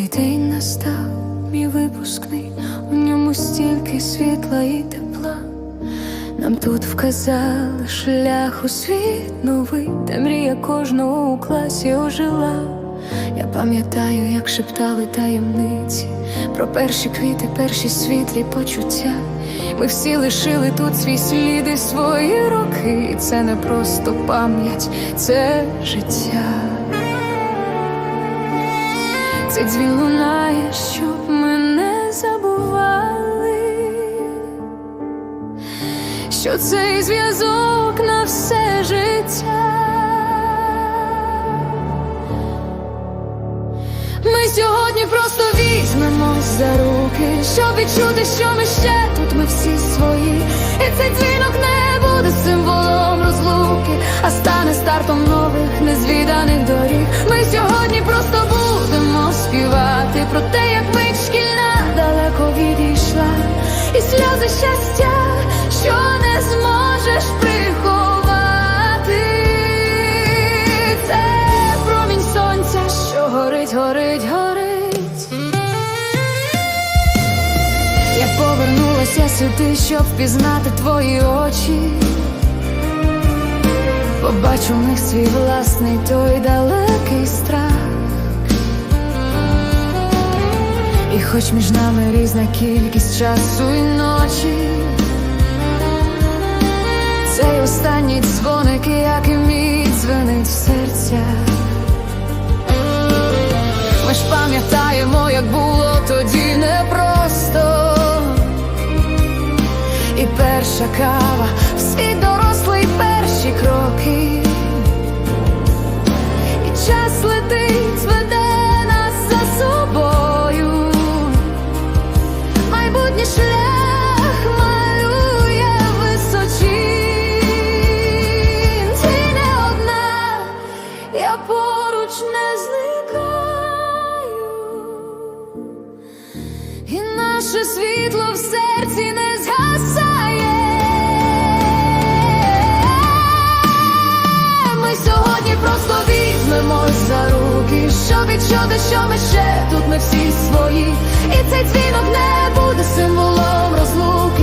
Цей день настав мій випускний, у ньому стільки світла і тепла. Нам тут вказали шлях у світ новий, де мрія кожного у класі ожила. Я пам'ятаю, як шептали таємниці про перші квіти, перші світлі почуття. Ми всі лишили тут свій слід і свої роки. І це не просто пам'ять, це життя. Цей дзвін лунає, щоб ми не забували, що цей зв'язок на все життя. Ми сьогодні просто візьмемось за руки, щоб відчути, що ми ще тут ми всі свої. І цей дзвінок і сльози щастя, що не зможеш приховати. Це промінь сонця, що горить, горить, горить. Я повернулася сюди, щоб впізнати твої очі. Побачу в них свій власний той далекий страх. І хоч між нами різна кількість часу і ночі, цей останній дзвоник, як і мій дзвенить в серцях. Ми ж пам'ятаємо, як було тоді непросто. І перша кава, наше світло в серці не згасає. Ми сьогодні просто візьмемось за руки, що відчути, що ми ще тут ми всі свої. І цей дзвінок не буде символом розлуки,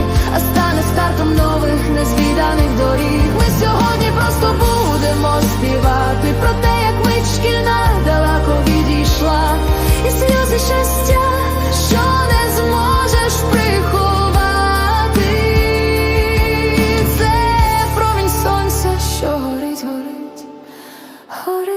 これ